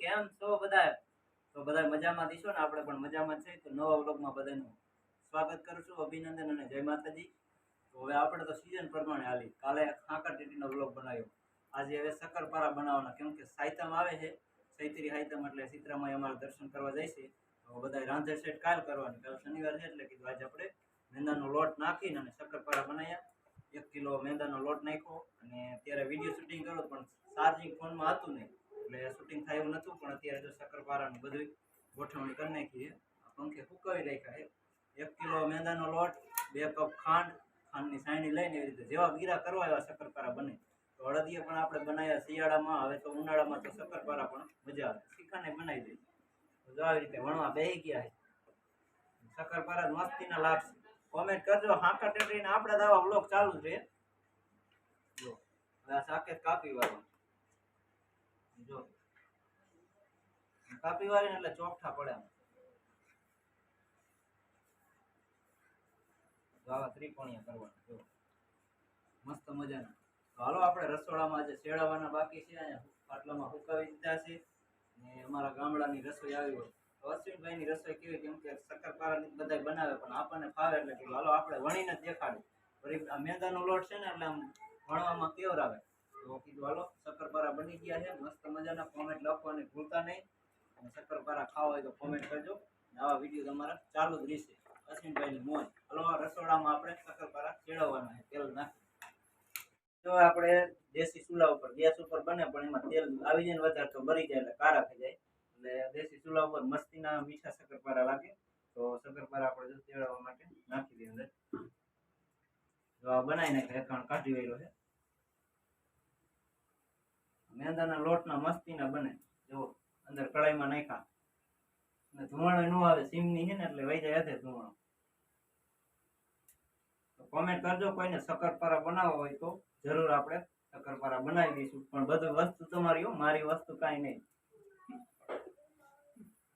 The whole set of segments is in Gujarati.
કેમ છો બધા તો બધા મજામાં દીશો ને? આપણે પણ મજામાં છે. તો નવા વ્લોગમાં બધાનું સ્વાગત કરું છું, અભિનંદન અને જય માતાજી. તો હવે આપણે તો સિઝન પ્રમાણે હાલી. કાલે ખાંકર ટીટીનો વ્લોગ બનાવ્યો. આજે હવે શક્કરપારા બનાવવાના. કેમ કે સાયતમ આવે છે સૈત્રી સાયતમ એટલે સીતરામાં અમારે દર્શન કરવા જાય છે. તો બધા રાંધે સેટ કાલ કરવાની. કાલ શનિવાર છે, એટલે કીધું આજે આપણે મેંદાનો લોટ નાખીને અને શક્કરપારા બનાવ્યા. એક કિલો મેંદાનો લોટ નાખ્યો. અને ત્યારે વીડિયો શૂટિંગ કર્યો પણ ચાર્જિંગ ફોનમાં હતું નહીં. એટલે શૂટિંગ થાય એવું નહોતું, પણ અત્યારે જો શક્કરપારાની બધું ગોઠવણી કરી નાખી છે. પંખે સુકાવી રાખ્યા છે. એક કિલો મેંદાનો લોટ, બે કપ ખાંડ, ખાંડની સાયણી લઈને એવી રીતે જેવા ગીરા કરવા એવા શક્કરપારા બને. તો અડદીએ પણ આપણે બનાવ્યા શિયાળામાં, હવે તો ઉનાળામાં તો શક્કરપારા પણ મજા આવે. શીખાને બનાવી દઈએ. જો આવી રીતે વણવા બેહી ગયા છે. શક્કરપારા મસ્તીના લાગશે કોમેન્ટ કરજો. હાંકા ટેટરીને આપણે દાવા બ્લોક ચાલુ છે. જો, આ સાકેત કાપી વાળો જો કાપી વાળીને એટલે ચોકઠા પડે. જો આવા ત્રિકોણીયા કરવાના મસ્ત મજાના. તો આપણે રસોડામાં આજે શેળાવાના બાકી છે પાટલામાં હુકાવી દીધા છે. ને અમારા ગામડાની રસોઈ આવી હોય. તો અશ્વિનભાઈની રસોઈ કેવી, કેમ શક્કરપારાની બધા બનાવે, પણ આપણને ફાવે એટલે કીધું હાલો આપણે વણીને જ આ મેંદાનો લોટ છે ને, એટલે આમ વણવામાં કેવર આવે તો કીધું, હાલો શક્કરપારા બની ગયા છે, મસ્ત મજાના કોમેન્ટ લખવાની ભૂલતા નહીં. અને શક્કરપારા ખાવા હોય તો કોમેન્ટ કરજો. આવા વીડિયો તમારા ચાલુ જ રહેશે. અશ્વિનભાઈની મોજ. હલવા રસોડામાં આપણે શક્કરપારા ચેડવવાના છે, તેલ નાખી જો આપણે દેશી ચૂલા ઉપર, ગેસ ઉપર બને, પણ એમાં તેલ આવી જાય ને વધારે તો બળી જાય એટલે કારા થઈ જાય. એટલે દેશી ચૂલા ઉપર મસ્તીના મીઠા શક્કરપારા લાગે. તો શક્કરપારા આપણે જો ચેડવવા માટે નાખી દઈએ અંદર. જો બનાવીને રેખાણ કાઢી વાળો છે. મેંદાના લોટના મસ્તીના બને. જો અંદર કઢાઈમાં નાખ્યા. અને ધુમાડો ન આવે, સીમની છે ને એટલે વહી જાય હશે ધુમાડો. કોમેન્ટ કરજો, કોઈને શક્કરપારા બનાવવા હોય તો જરૂર આપણે શક્કરપારા બનાવી દઈશું પણ બધું વસ્તુ તમારી મારી વસ્તુ કાંઈ નહીં.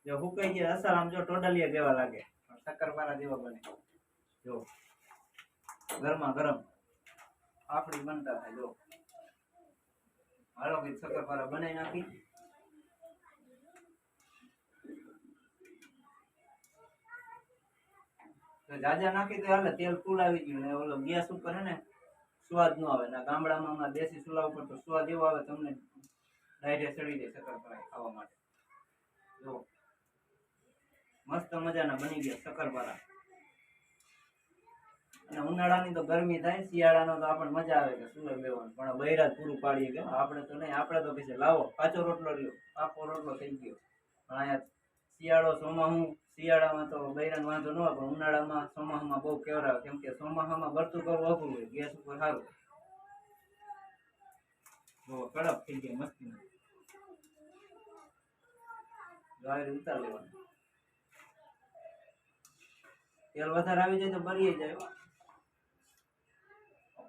જો હું કઈ જે અસર આમ જો ટોડલિયા જેવા લાગે. શક્કરપારા જેવા બને. જો, ગરમા ગરમ. આપણી બનતા થાય, જો. હાલો કે શક્કરપારા બનાવી નાખી. જાજા નાખી દે, હાલે તેલ ફૂલ ગયું ને ઓલો ગેસ ઉપર હે ને સ્વાદ ન આવે. ના ગામડામાં દેશી ચૂલા ઉપર તો સ્વાદ એવો આવે તમને ડાયરે ચડી જાય શક્કરપારા ખાવા માટે. જો, મસ્ત મજાના બની ગયા શક્કરપારા અને ઉનાળાની તો ગરમી થાય, શિયાળાનો તો આપણને મજા આવે કે સુલર લેવાનું. પણ બૈરાજ પૂરું પાડીએ કે આપણે તો નહીં, આપણે તો પછી લાવો કાચો રોટલો લ્યો, પાકો રોટલો થઈ ગયો. પણ અહીંયા શિયાળો ચોમાહું, શિયાળામાં તો બૈરાનો વાંધો ન હોય, પણ ઉનાળામાં ચોમાહામાં બહુ કેવરાવે, કેમ કે ચોમાહામાં ભરતું કરવું અઘરું હોય, ગેસ ઉપર સારું જો કડક થઈ ગયા મસ્તી ગાડી ઉતાર લેવાનું. તેલ વધારે આવી જાય તો બળી જાય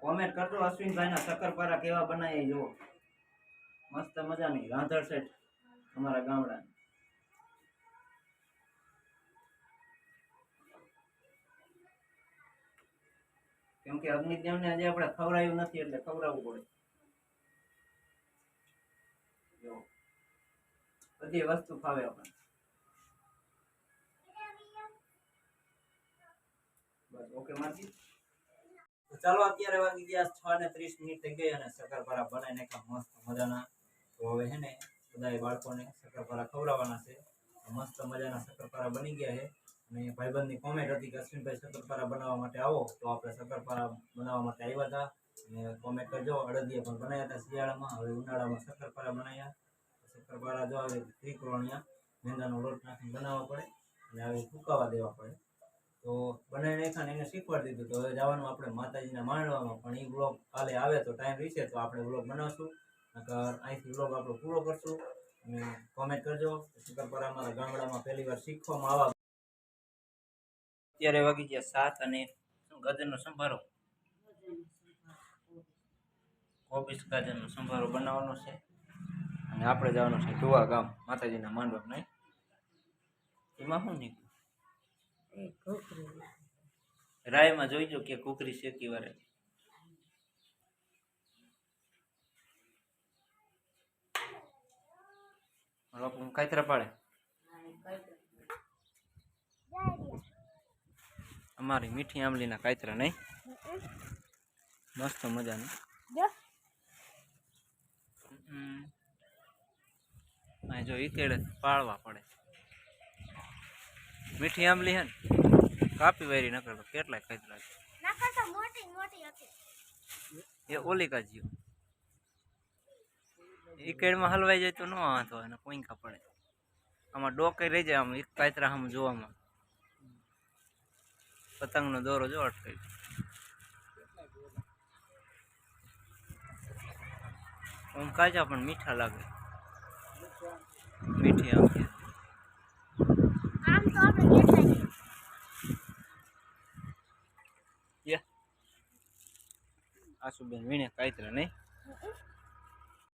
કોમેન્ટ કરજો, અશ્વિનભાઈના શક્કરપારા કેવા બનાવી જુઓ. મસ્ત મજાની રાંધણ સેટ અમારા ગામડાની. કેમ કે અગ્નિદેવને આજે આપણે ખવડાયું નથી એટલે ખવડાવવું પડે. બધી વસ્તુ ખાવે આપણને ચાલો, અત્યારે વાગી ગયા છ ને ત્રીસ મિનિટ થઈ ગઈ અને શક્કરપારા બનાવી નાખ્યા મસ્ત મજાના. તો હવે હે ને બધા બાળકોને શક્કરપારા ખવડાવવાના છે. મસ્ત મજાના શક્કરપારા બની ગયા છે. અને ભાઈબંધની કોમેન્ટ હતી કે અશ્વિનભાઈ શક્કરપારા બનાવવા માટે આવો. તો આપણે શક્કરપારા બનાવવા માટે આવ્યા હતા. અને કોમેન્ટ કરજો. અડદિયા પણ બનાવ્યા હતા શિયાળામાં. હવે ઉનાળામાં શક્કરપારા બનાવ્યા. શક્કરપારા જો આવે ત્રિકોણિયા મેંદાનો લોટ નાખીને બનાવવા પડે અને આવી સુકાવા દેવા પડે. તો બનાવી નાખ્યા એને શીખવાડી દીધું તો હવે જવાનું આપણે માતાજીના માંડવામાં. પણ એ બ્લોગ કાલે આવે તો ટાઈમ રહેશે તો આપણે બ્લોગ બનાવશું. નકર અહીંથી બ્લોગ આપણો પૂરો કરશું. અને કોમેન્ટ કરજો શક્કરપારા અમારા ગામડામાં પહેલી વાર શીખવામાં આવા અત્યારે વાગી ગયા સાત અને ગાજરનો સંભારો. કોબીસ ગાજરનો સંભારો બનાવવાનો છે. અને આપણે જવાનું છે ધોવા ગામ માતાજીના માંડવા નહીં. એમાં શું નીકળ્યું? રાયમાં જોઈજો કે કુકરી શેકી વારે. બાપુ કાતરા પાડે? અમારી મીઠી આંબલીના કાતરા નહીં મસ્ત મજાની. અહીં જો ઈકેડે પાળવા પડે. મીઠી આંબલી હે ને કાપી વારી ન કરતો કેટલાય કાતરા એ ઓલી કાજીઓ. ઈકેડમાં હલવાઈ જાય તો ન વાંધો એને કોઈ પડે. આમાં ડોકે રહી જાય આમ એક કાતરા આમ જોવામાં. પતંગનો દોરો જો અટકાઈ આમ કાચા પણ મીઠા લાગે. મીઠી આમ તો આપણે યા. આસુબેન વીણે કાયતરા નહીં.